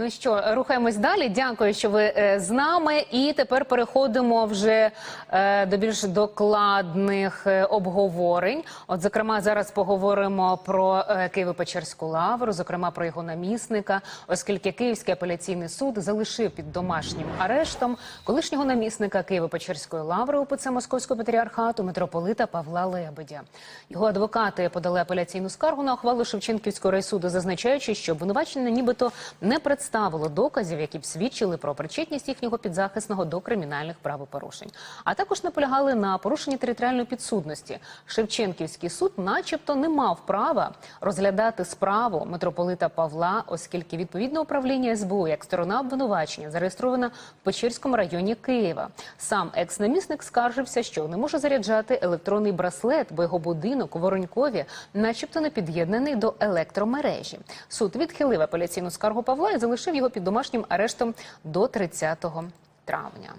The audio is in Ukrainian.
Ну що, рухаємось далі. Дякую, що ви е, з нами. І тепер переходимо вже е, до більш докладних е, обговорень. От, зокрема, зараз поговоримо про Києво-Печерську лавру, зокрема про його намісника, оскільки Київський апеляційний суд залишив під домашнім арештом колишнього намісника Києво-Печерської лаври УПЦ Московського патріархату митрополита Павла Лебедя. Його адвокати подали апеляційну скаргу на ухвалу Шевченківського райсуду, зазначаючи, що обвинувачення нібито не представило доказів, які б свідчили про причетність їхнього підзахисного до кримінальних правопорушень. А також наполягали на порушенні територіальної підсудності. Шевченківський суд, начебто, не мав права розглядати справу митрополита Павла, оскільки відповідне управління СБУ як сторона обвинувачення зареєстрована в Печерському районі Києва. Сам екс-намісник скаржився, що не може заряджати електронний браслет, бо його будинок у Воронькові, начебто, не під'єднаний до електромережі. Суд відхилив апеляційну скаргу Павла і залишив його під домашнім арештом до 30 травня.